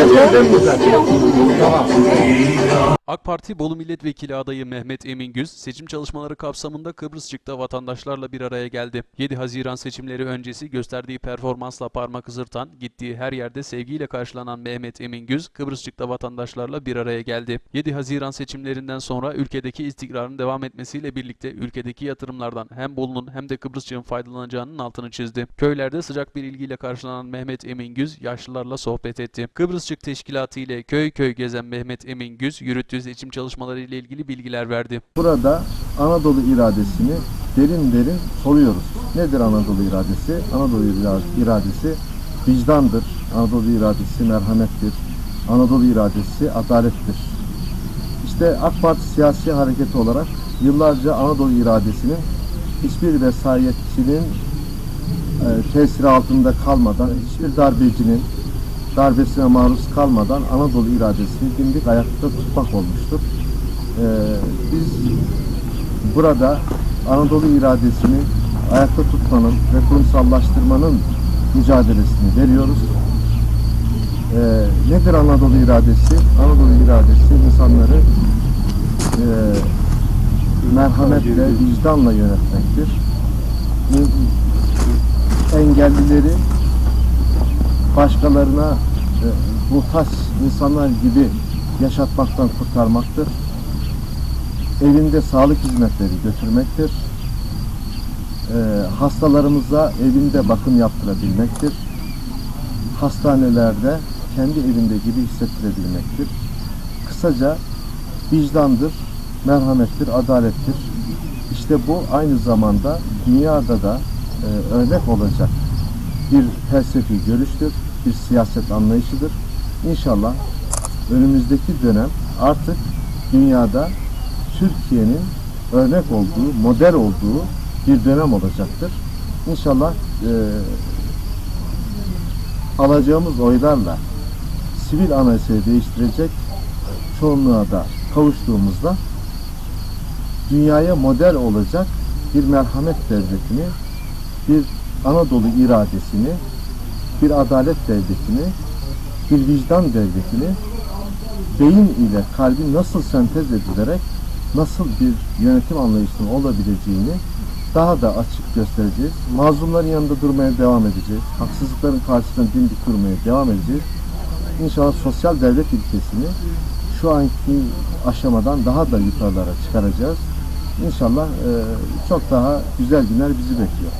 Her. Tamam. AK Parti Bolu Milletvekili adayı Mehmet Emin Güz, seçim çalışmaları kapsamında Kıbrısçık'ta vatandaşlarla bir araya geldi. 7 Haziran seçimleri öncesi gösterdiği performansla parmak ısırtan, gittiği her yerde sevgiyle karşılanan Mehmet Emin Güz, Kıbrısçık'ta vatandaşlarla bir araya geldi. 7 Haziran seçimlerinden sonra ülkedeki istikrarın devam etmesiyle birlikte ülkedeki yatırımlardan hem Bolu'nun hem de Kıbrısçık'ın faydalanacağının altını çizdi. Köylerde sıcak bir ilgiyle karşılanan Mehmet Emin Güz, yaşlılarla sohbet etti. Kıbrısçık Teşkilatı ile köy köy gezen Mehmet Emin Güz, seçim çalışmaları ile ilgili bilgiler verdi. Burada Anadolu iradesini derin derin soruyoruz. Nedir Anadolu iradesi? Anadolu ira- iradesi vicdandır. Anadolu iradesi merhamettir. Anadolu iradesi adalettir. İşte AK Parti siyasi hareketi olarak yıllarca Anadolu iradesinin hiçbir vesayetçinin e, tesiri altında kalmadan, hiçbir darbecinin darbesine maruz kalmadan Anadolu iradesini dimdik ayakta tutmak olmuştur. Ee, biz burada Anadolu iradesini ayakta tutmanın ve kurumsallaştırmanın mücadelesini veriyoruz. Ee, nedir Anadolu iradesi? Anadolu iradesi insanları e, merhametle, vicdanla yönetmektir. Engellileri başkalarına e, muhtaç insanlar gibi yaşatmaktan kurtarmaktır. Evinde sağlık hizmetleri götürmektir. E, hastalarımıza evinde bakım yaptırabilmektir. Hastanelerde kendi evinde gibi hissettirebilmektir. Kısaca vicdandır, merhamettir, adalettir. İşte bu aynı zamanda dünyada da e, örnek olacak bir felsefi görüştür, bir siyaset anlayışıdır. İnşallah önümüzdeki dönem artık dünyada Türkiye'nin örnek olduğu, model olduğu bir dönem olacaktır. İnşallah e, alacağımız oylarla sivil anayasayı değiştirecek çoğunluğa da kavuştuğumuzda dünyaya model olacak bir merhamet devletini, bir Anadolu iradesini, bir adalet devletini, bir vicdan devletini beyin ile kalbin nasıl sentez edilerek nasıl bir yönetim anlayışının olabileceğini daha da açık göstereceğiz. Mazlumların yanında durmaya devam edeceğiz. Haksızlıkların karşısında dimdik durmaya devam edeceğiz. İnşallah sosyal devlet ilkesini şu anki aşamadan daha da yukarılara çıkaracağız. İnşallah eee, çok daha güzel günler bizi bekliyor.